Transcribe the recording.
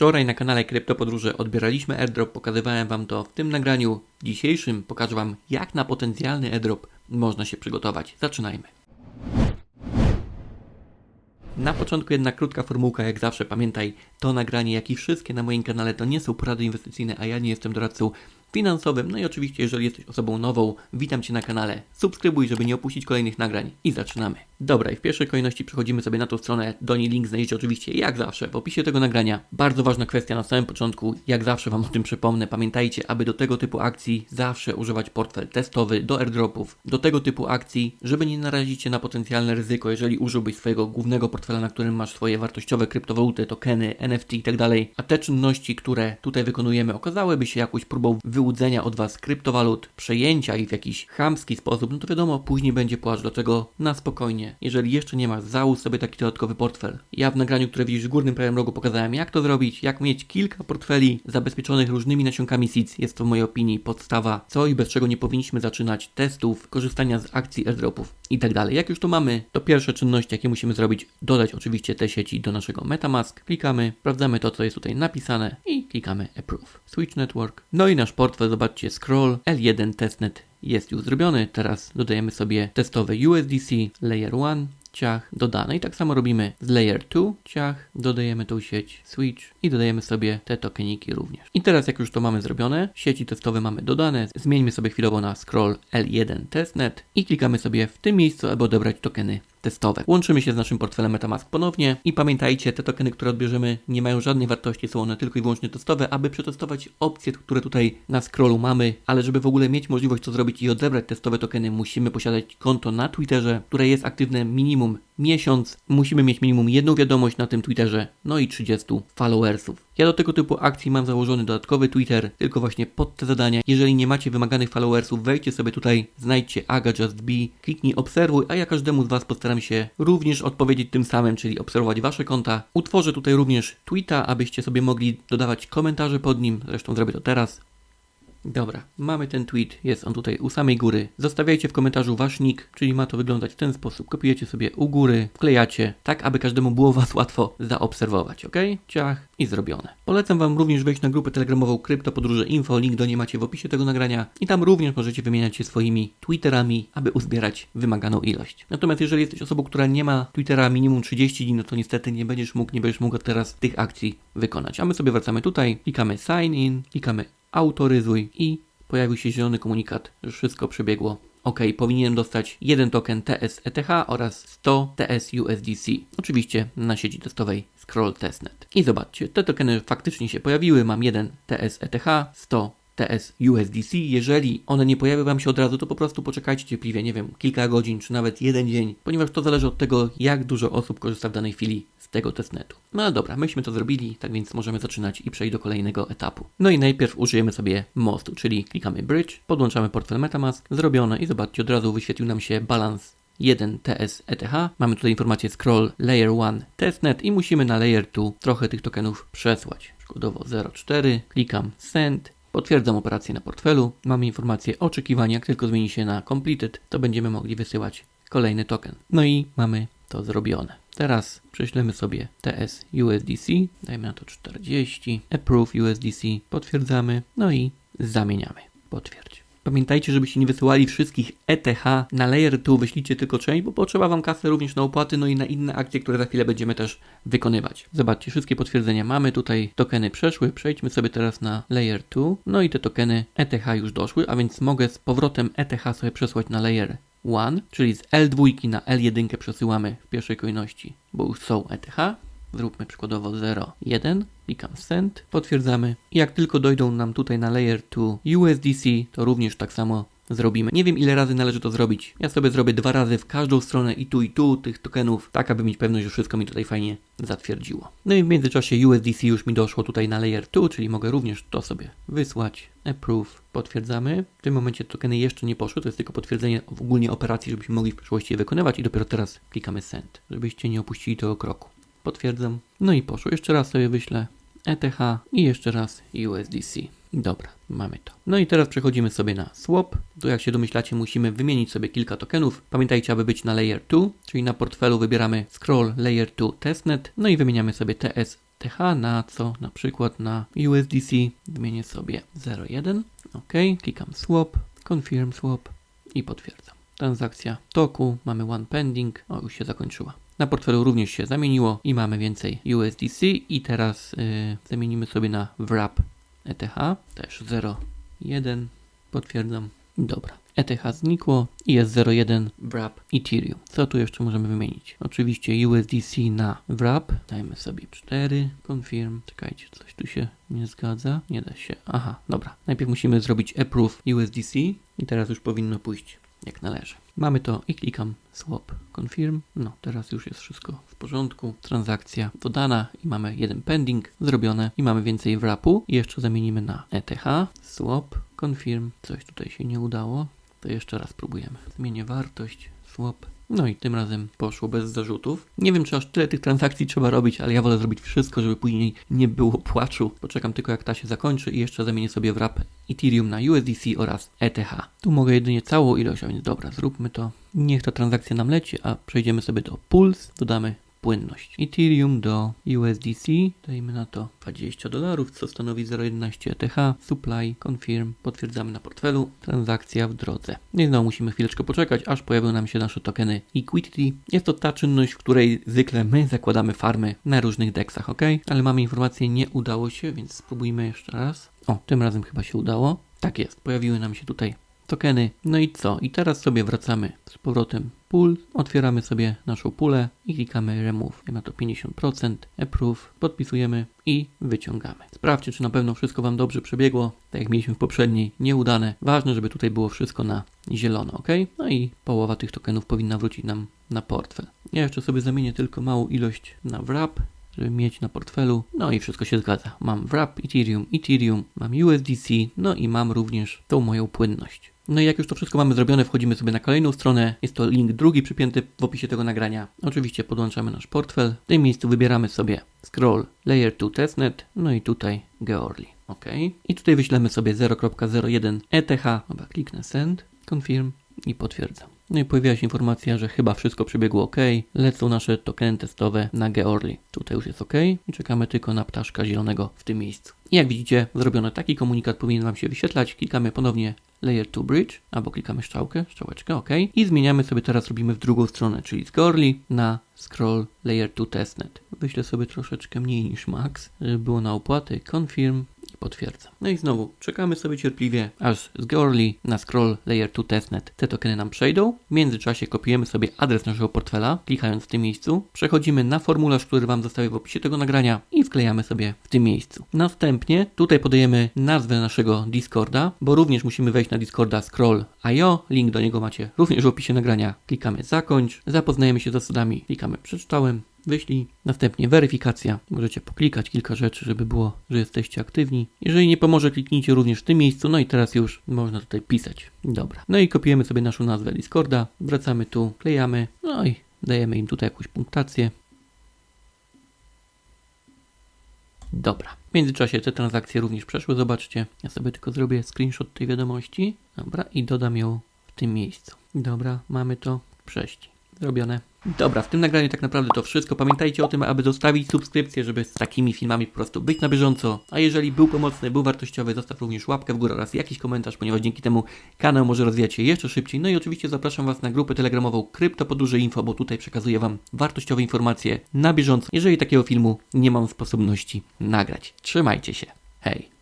Wczoraj na kanale Kryptopodróże odbieraliśmy airdrop, pokazywałem Wam to w tym nagraniu. Dzisiejszym pokażę Wam, jak na potencjalny airdrop można się przygotować. Zaczynajmy. Na początku jedna krótka formułka, jak zawsze pamiętaj, to nagranie, jak i wszystkie na moim kanale to nie są porady inwestycyjne, a ja nie jestem doradcą finansowym. No i oczywiście, jeżeli jesteś osobą nową, witam Cię na kanale. Subskrybuj, żeby nie opuścić kolejnych nagrań i zaczynamy. Dobra, i w pierwszej kolejności przechodzimy sobie na tą stronę. Do niej link znajdziecie oczywiście, jak zawsze, w opisie tego nagrania. Bardzo ważna kwestia na samym początku, jak zawsze Wam o tym przypomnę. Pamiętajcie, aby do tego typu akcji zawsze używać portfel testowy do airdropów. Do tego typu akcji, żeby nie narazić się na potencjalne ryzyko, jeżeli użyłbyś swojego głównego portfela, na którym masz swoje wartościowe kryptowaluty, tokeny, NFT i tak a te czynności, które tutaj wykonujemy, okazałyby się jakąś próbą wyłudzenia od Was kryptowalut, przejęcia ich w jakiś chamski sposób, no to wiadomo, później będzie płacz, dlatego na spokojnie. Jeżeli jeszcze nie masz, załóż sobie taki dodatkowy portfel. Ja w nagraniu, które widzisz w górnym prawym rogu pokazałem, jak to zrobić, jak mieć kilka portfeli zabezpieczonych różnymi nasionkami SEEDS. Jest to w mojej opinii podstawa, co i bez czego nie powinniśmy zaczynać testów, korzystania z akcji airdropów i tak. Jak już to mamy, to pierwsze czynności, jakie musimy zrobić, dodać oczywiście te sieci do naszego MetaMask. Klikamy, sprawdzamy to, co jest tutaj napisane i klikamy Approve. Switch Network. No i nasz portfel, zobaczcie, scroll L1 testnet jest już zrobiony. Teraz dodajemy sobie testowe USDC Layer 1, ciach, dodane. I tak samo robimy z Layer 2, ciach, dodajemy tą sieć Switch i dodajemy sobie te tokeniki również. I teraz jak już to mamy zrobione, sieci testowe mamy dodane, zmieńmy sobie chwilowo na scroll L1 testnet i klikamy sobie w tym miejscu, aby odebrać tokeny testowe. Łączymy się z naszym portfelem MetaMask ponownie i pamiętajcie, te tokeny, które odbierzemy, nie mają żadnej wartości, są one tylko i wyłącznie testowe, aby przetestować opcje, które tutaj na scrollu mamy, ale żeby w ogóle mieć możliwość to zrobić i odebrać testowe tokeny, musimy posiadać konto na Twitterze, które jest aktywne minimum miesiąc. Musimy mieć minimum jedną wiadomość na tym Twitterze, no i 30 followersów. Ja do tego typu akcji mam założony dodatkowy Twitter, tylko właśnie pod te zadania. Jeżeli nie macie wymaganych followersów, wejdźcie sobie tutaj, znajdźcie Aga Just Be, kliknij obserwuj, a ja każdemu z Was postaram się również odpowiedzieć tym samym, czyli obserwować Wasze konta. Utworzę tutaj również tweeta, abyście sobie mogli dodawać komentarze pod nim, zresztą zrobię to teraz. Dobra, mamy ten tweet, jest on tutaj u samej góry. Zostawiajcie w komentarzu wasz nick, czyli ma to wyglądać w ten sposób. Kopiujecie sobie u góry, wklejacie, tak aby każdemu było was łatwo zaobserwować, ok? Ciach i zrobione. Polecam wam również wejść na grupę telegramową Krypto Podróże Info, link do niej macie w opisie tego nagrania i tam również możecie wymieniać się swoimi Twitterami, aby uzbierać wymaganą ilość. Natomiast jeżeli jesteś osobą, która nie ma Twittera minimum 30 dni, no to niestety nie będziesz mógł, nie będziesz mógł teraz tych akcji wykonać. A my sobie wracamy tutaj, klikamy sign in, klikamy autoryzuj i pojawił się zielony komunikat, że wszystko przebiegło. OK, powinienem dostać jeden token TS-ETH oraz 100 TS-USDC. Oczywiście na sieci testowej Scroll Testnet. I zobaczcie, te tokeny faktycznie się pojawiły. Mam jeden TS-ETH, 100 TS USDC. Jeżeli one nie pojawią Wam się od razu, to po prostu poczekajcie cierpliwie, nie wiem, kilka godzin czy nawet jeden dzień, ponieważ to zależy od tego, jak dużo osób korzysta w danej chwili z tego testnetu. No dobra, myśmy to zrobili, tak więc możemy zaczynać i przejść do kolejnego etapu. No i najpierw użyjemy sobie mostu, czyli klikamy Bridge, podłączamy portfel MetaMask, zrobione i zobaczcie, od razu wyświetlił nam się balans 1 TS ETH. Mamy tutaj informację scroll layer 1 testnet i musimy na layer 2 trochę tych tokenów przesłać. Przykładowo 0,4, klikam send Potwierdzam operację na portfelu. Mamy informację oczekiwania. Jak tylko zmieni się na completed, to będziemy mogli wysyłać kolejny token. No i mamy to zrobione. Teraz prześlemy sobie TS USDC. Dajmy na to 40. Approve USDC. Potwierdzamy. No i zamieniamy. Potwierdź. Pamiętajcie, żebyście nie wysyłali wszystkich ETH na Layer 2, wyślijcie tylko część, bo potrzeba Wam kasy również na opłaty, no i na inne akcje, które za chwilę będziemy też wykonywać. Zobaczcie, wszystkie potwierdzenia mamy, tutaj tokeny przeszły, przejdźmy sobie teraz na Layer 2, no i te tokeny ETH już doszły, a więc mogę z powrotem ETH sobie przesłać na Layer 1, czyli z L2 na L1 przesyłamy w pierwszej kolejności, bo już są ETH, Zróbmy przykładowo 0,1, klikam send, potwierdzamy. Jak tylko dojdą nam tutaj na layer 2 USDC, to również tak samo zrobimy. Nie wiem ile razy należy to zrobić. Ja sobie zrobię dwa razy w każdą stronę i tu i tu tych tokenów, tak aby mieć pewność, że wszystko mi tutaj fajnie zatwierdziło. No i w międzyczasie USDC już mi doszło tutaj na layer 2, czyli mogę również to sobie wysłać. Approve, potwierdzamy. W tym momencie tokeny jeszcze nie poszły, to jest tylko potwierdzenie ogólnie operacji, żebyśmy mogli w przyszłości je wykonywać i dopiero teraz klikamy send, żebyście nie opuścili tego kroku. Potwierdzam. No i poszło. Jeszcze raz sobie wyślę ETH i jeszcze raz USDC. Dobra, mamy to. No i teraz przechodzimy sobie na swap. Tu jak się domyślacie musimy wymienić sobie kilka tokenów. Pamiętajcie, aby być na layer 2, czyli na portfelu wybieramy scroll layer 2 testnet, no i wymieniamy sobie TS ETH na co? Na przykład na USDC wymienię sobie 0,1. OK, klikam swap, confirm swap i potwierdzam. Transakcja toku, mamy one pending, o już się zakończyła. Na portfelu również się zamieniło i mamy więcej USDC i teraz yy, zamienimy sobie na wrap ETH, też 0,1, potwierdzam. Dobra, ETH znikło i jest 0,1 wrap Ethereum. Co tu jeszcze możemy wymienić? Oczywiście USDC na wrap, dajmy sobie 4, confirm, czekajcie, coś tu się nie zgadza, nie da się, aha, dobra. Najpierw musimy zrobić approve USDC i teraz już powinno pójść jak należy. Mamy to i klikam swap confirm. No, teraz już jest wszystko w porządku. Transakcja dodana i mamy jeden pending zrobione i mamy więcej wrapu. I jeszcze zamienimy na ETH. Swap confirm. Coś tutaj się nie udało. To jeszcze raz próbujemy. Zmienię wartość. Swap. No i tym razem poszło bez zarzutów. Nie wiem, czy aż tyle tych transakcji trzeba robić, ale ja wolę zrobić wszystko, żeby później nie było płaczu. Poczekam tylko jak ta się zakończy i jeszcze zamienię sobie wrap Ethereum na USDC oraz ETH. Tu mogę jedynie całą ilość, a więc dobra, zróbmy to. Niech ta transakcja nam leci, a przejdziemy sobie do Pulse, dodamy płynność. Ethereum do USDC, dajmy na to 20 dolarów, co stanowi 0,11 ETH, supply, confirm, potwierdzamy na portfelu, transakcja w drodze. I znowu musimy chwileczkę poczekać, aż pojawią nam się nasze tokeny Equity. Jest to ta czynność, w której zwykle my zakładamy farmy na różnych deksach, ok? Ale mamy informację, nie udało się, więc spróbujmy jeszcze raz. O, tym razem chyba się udało. Tak jest, pojawiły nam się tutaj tokeny. No i co? I teraz sobie wracamy z powrotem pool, otwieramy sobie naszą pulę i klikamy remove. Na to 50%, approve, podpisujemy i wyciągamy. Sprawdźcie, czy na pewno wszystko Wam dobrze przebiegło, tak jak mieliśmy w poprzedniej, nieudane. Ważne, żeby tutaj było wszystko na zielono, ok? No i połowa tych tokenów powinna wrócić nam na portfel. Ja jeszcze sobie zamienię tylko małą ilość na wrap, żeby mieć na portfelu. No i wszystko się zgadza. Mam wrap Ethereum, Ethereum, mam USDC, no i mam również tą moją płynność. No i jak już to wszystko mamy zrobione, wchodzimy sobie na kolejną stronę. Jest to link drugi przypięty w opisie tego nagrania. Oczywiście podłączamy nasz portfel. W tym miejscu wybieramy sobie scroll layer 2 testnet, no i tutaj Georli. OK. I tutaj wyślemy sobie 0.01 ETH. Dobra, kliknę send, confirm i potwierdzam. No i pojawiła się informacja, że chyba wszystko przebiegło ok. Lecą nasze tokeny testowe na Georli. Tutaj już jest ok i czekamy tylko na ptaszka zielonego w tym miejscu. I jak widzicie, zrobiono taki komunikat powinien Wam się wyświetlać. Klikamy ponownie Layer 2 Bridge, albo klikamy strzałkę, strzałeczkę, OK. I zmieniamy sobie teraz, robimy w drugą stronę, czyli z Georli na Scroll Layer 2 Testnet. Wyślę sobie troszeczkę mniej niż max, żeby było na opłaty. Confirm i potwierdzam. No i znowu czekamy sobie cierpliwie, aż z Georli na Scroll Layer 2 Testnet te tokeny nam przejdą. W międzyczasie kopiujemy sobie adres naszego portfela, klikając w tym miejscu. Przechodzimy na formularz, który Wam zostawię w opisie tego nagrania i wklejamy sobie w tym miejscu. Następnie tutaj podajemy nazwę naszego Discorda, bo również musimy wejść na Discorda Scroll.io. Link do niego macie również w opisie nagrania. Klikamy zakończ, zapoznajemy się z zasadami, klikamy przeczytałem, wyślij, następnie weryfikacja. Możecie poklikać kilka rzeczy, żeby było, że jesteście aktywni. Jeżeli nie pomoże, kliknijcie również w tym miejscu, no i teraz już można tutaj pisać. Dobra. No i kopiujemy sobie naszą nazwę Discorda, wracamy tu, klejamy, no i dajemy im tutaj jakąś punktację. Dobra. W międzyczasie te transakcje również przeszły, zobaczcie. Ja sobie tylko zrobię screenshot tej wiadomości. Dobra, i dodam ją w tym miejscu. Dobra, mamy to. Przejść. Zrobione. Dobra, w tym nagraniu tak naprawdę to wszystko. Pamiętajcie o tym, aby zostawić subskrypcję, żeby z takimi filmami po prostu być na bieżąco. A jeżeli był pomocny, był wartościowy, zostaw również łapkę w górę oraz jakiś komentarz, ponieważ dzięki temu kanał może rozwijać się jeszcze szybciej. No i oczywiście zapraszam Was na grupę telegramową Krypto Podróże Info, bo tutaj przekazuję Wam wartościowe informacje na bieżąco, jeżeli takiego filmu nie mam sposobności nagrać. Trzymajcie się. Hej!